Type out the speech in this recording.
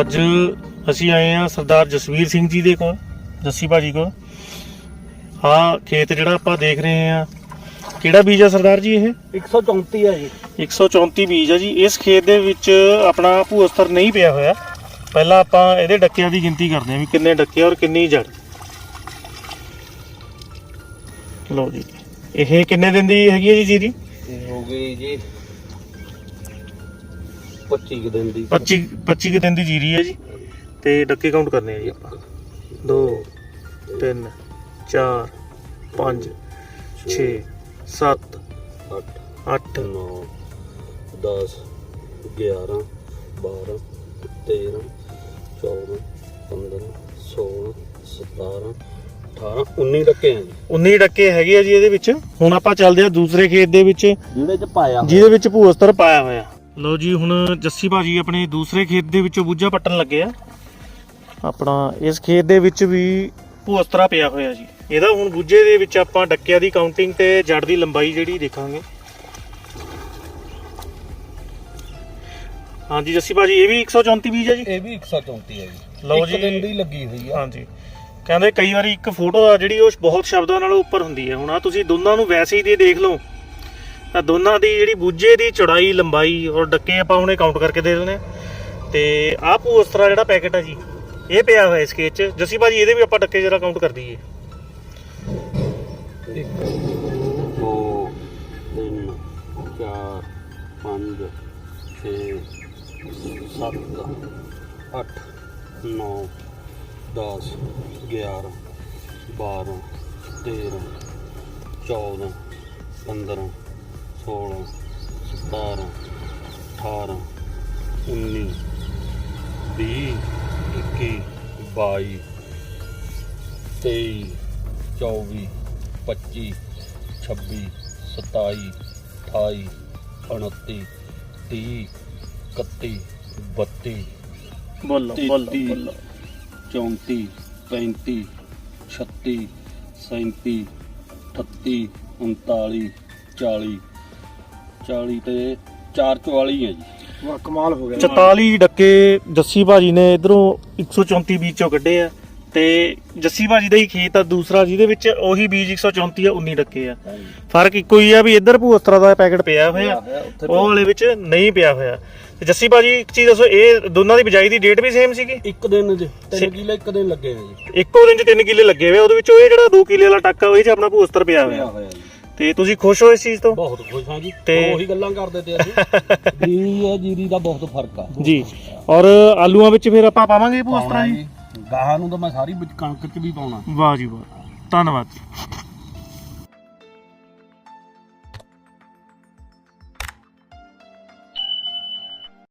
ਅੱਜ ਅਸੀਂ ਆਏ ਆ ਸਰਦਾਰ ਜਸਵੀਰ ਸਿੰਘ ਜੀ ਦੇ ਕੋਲ ਜੱਸੀ ਭਾਜੀ ਕੋਲ। ਹਾਂ ਖੇਤ ਜਿਹੜਾ ਆਪਾਂ ਦੇਖ ਰਹੇ ਆ ਕਿਹੜਾ ਬੀਜ ਆ ਸਰਦਾਰ ਜੀ ਇਹ? 134 ਹੈ ਜੀ। 134 ਬੀਜ ਆ ਜੀ। ਇਸ ਖੇਤ ਦੇ ਵਿੱਚ ਆਪਣਾ ਭੂਅਸਤਰ ਨਹੀਂ ਪਿਆ ਹੋਇਆ। ਪਹਿਲਾਂ ਆਪਾਂ ਇਹਦੇ ਡੱਕਿਆਂ ਦੀ ਗਿਣਤੀ ਕਰਦੇ ਹਾਂ ਵੀ ਕਿੰਨੇ ਡੱਕੇ ਔਰ ਕਿੰਨੀ ਜੜ ਲਓ ਜੀ। ਇਹ ਕਿੰਨੇ ਦਿਨ ਦੀ ਹੈਗੀ ਹੈ ਜੀ ਜੀਰੀ? ਇਹ ਹੋ ਗਈ ਜੀ 25 ਕੁ ਦਿਨ ਦੀ। 25 25 ਕੁ ਦਿਨ ਦੀ ਜੀਰੀ ਹੈ ਜੀ। ਤੇ ਡੱਕੇ ਕਾਊਂਟ ਕਰਨੇ ਆ ਜੀ ਆਪਾਂ। 2 3 4 5 6 7 8 8 9 10 11 12 13 14 15 16 17 18 19 ਟੱਕੇ ਆ ਜੀ। 19 ਡੱਕੇ ਹੈਗੇ ਆ ਜੀ ਇਹਦੇ ਵਿੱਚ। ਹੁਣ ਆਪਾਂ ਚੱਲਦੇ ਆ ਦੂਸਰੇ ਖੇਤ ਦੇ ਵਿੱਚ। ਜਿਹਦੇ ਚ ਪਾਇਆ ਜਿਹਦੇ ਵਿੱਚ ਭੂਅਸਤਰ ਪਾਇਆ ਹੋਇਆ। ਲਓ ਜੀ ਹੁਣ ਜੱਸੀ ਭਾਜੀ ਆਪਣੇ ਦੂਸਰੇ ਖੇਤ ਦੇ ਵਿੱਚੋਂ ਬੂਝਾ ਪੱਟਣ ਲੱਗੇ ਆ। ਆਪਣਾ ਇਸ ਖੇਤ ਦੇ ਵਿੱਚ ਵੀ ਭੂਅਸਤਰਾ ਪਿਆ ਹੋਇਆ ਜੀ। ਇਹਦਾ ਹੁਣ ਬੂਝੇ ਦੇ ਵਿੱਚ ਆਪਾਂ ਡੱਕਿਆਂ ਦੀ ਕਾਊਂਟਿੰਗ ਤੇ ਜੜ ਦੀ ਲੰਬਾਈ ਜਿਹੜੀ ਦੇਖਾਂਗੇ। ਹਾਂਜੀ ਜੱਸੀ ਭਾਜੀ ਇਹ ਵੀ 134 ਬੀਜ ਹੈ ਜੀ? ਇਹ ਵੀ 134 ਹੈ ਜੀ। ਲਓ ਇੱਕ ਜੀ। ਦਿਨ ਦੀ ਲੱਗੀ ਹੋਈ ਆ। ਹਾਂਜੀ। ਕਹਿੰਦੇ ਕਈ ਵਾਰੀ ਇੱਕ ਫੋਟੋ ਆ ਜਿਹੜੀ ਉਹ ਬਹੁਤ ਸ਼ਬਦਾਂ ਨਾਲੋਂ ਉੱਪਰ ਹੁੰਦੀ ਹੈ। ਹੁਣ ਆ ਤੁਸੀਂ ਦੋਨਾਂ ਨੂੰ ਵੈਸੇ ਹੀ ਦੇ ਦੇਖ ਲਓ। ਤਾਂ ਦੋਨਾਂ ਦੀ ਜਿਹੜੀ ਬੂਝੇ ਦੀ ਚੌੜਾਈ, ਲੰਬਾਈ ਔਰ ਡੱਕੇ ਆਪਾਂ ਹੁਣੇ ਕਾਊਂਟ ਕਰਕੇ ਦੇ ਦਿੰਦੇ ਹਾਂ। ਤੇ ਆਹ ਭੂਸਤਰਾ ਜਿਹੜਾ ਪੈਕੇਟ ਹੈ ਜੀ, ਇਹ ਪਿਆ ਹੋਇਆ ਇਸ ਕੇਸ 'ਚ। ਜੱਸੀ ਭਾਜੀ, ਇਹਦੇ ਵੀ ਆਪਾਂ ਡੱਕੇ ਜਰਾ ਕਾਊਂਟ ਕਰ ਦਈਏ। ਇੱਕ, ਦੋ, ਤਿੰਨ, ਚਾਰ, ਪੰਜ, ਛੇ, ਸੱਤ, ਅੱਠ, ਨੌ 10 11 12 13 14 15 16 17 18 19 20 21 22 23 24 25 26 27 28 29 30 31 32 ਬੋਲੋ ਬੋਲੋ। ਬੋਲੋ 34 35 36 37 38 39 40 40 ਤੇ 444 ਹੈ ਜੀ। ਵਾਹ ਕਮਾਲ ਹੋ ਗਿਆ। 44 ਡੱਕੇ ਜੱਸੀ ਭਾਜੀ ਨੇ ਇਧਰੋਂ 134 ਬੀਜ ਚੋਂ ਕੱਢੇ ਆ ਤੇ ਜੱਸੀ ਭਾਜੀ ਦਾ ਹੀ ਖੇਤ ਆ ਦੂਸਰਾ ਜਿਹਦੇ ਵਿੱਚ ਉਹੀ ਬੀਜ 134 ਆ 19 ਡੱਕੇ ਆ। ਫ਼ਰਕ ਇੱਕੋ ਹੀ ਆ ਵੀ ਇੱਧਰ ਭੂਸਤਰਾ ਦਾ ਪੈਕੇਟ ਪਿਆ ਹੋਇਆ ਉੱਥੇ ਉਹ ਵਾਲੇ ਵਿੱਚ ਨਹੀਂ ਪਿਆ ਹੋਇਆ। ਤੇ ਜੱਸੀ ਭਾਜੀ ਇੱਕ ਚੀਜ਼ ਦੱਸੋ ਇਹ ਦੋਨਾਂ ਦੀ ਬਿਜਾਈ ਦੀ ਡੇਟ ਵੀ ਸੇਮ ਸੀਗੀ? ਇੱਕ ਦਿਨ ਦੇ ਸੇ- 3 ਕਿਲੇ ਇੱਕ ਦਿਨ ਲੱਗੇ ਆ ਜੀ। ਇੱਕੋ ਦਿਨ ਚ 3 ਕਿੱਲੇ ਲੱਗੇ ਹੋਏ ਉਹਦੇ ਵਿੱਚੋਂ ਇਹ ਜਿਹੜਾ 2 ਕਿੱਲੇ ਵਾਲਾ ਟੱਕਾ ਉਹ 'ਚ ਆਪਣਾ ਭੂਸਤਰ ਪਿਆ ਪਿਆ ਹੋਇਆ। ਹੋਇਆ ਜੀ। ਤੇ ਤੁਸੀਂ ਖੁਸ਼ ਹੋ ਇਸ ਚੀਜ਼ ਤੋਂ? ਬਹੁਤ ਖੁਸ਼ ਹਾਂ ਜੀ। ਤੇ- ਉਹੀ ਗੱਲਾਂ ਕਰਦੇ ਤੇ ਅਸੀਂ ਜੀਰੀ ਆ ਜੀਰੀ ਦਾ ਬਹੁਤ ਫ਼ਰਕ ਆ। ਜੀ। ਔਰ ਆਲੂਆਂ ਵਿੱਚ ਫਿਰ ਆਪਾਂ ਪਾਵਾਂਗੇ ਜੀ ਜੀ। ਗਾਹਾਂ ਨੂੰ ਤਾਂ ਮੈਂ ਸਾਰੀ ਵਿੱਚ ਕਣਕ ਚ ਵੀ ਪਾਉਣਾ। ਵਾਹ ਜੀ ਵਾਹ। ਧੰਨਵਾਦ।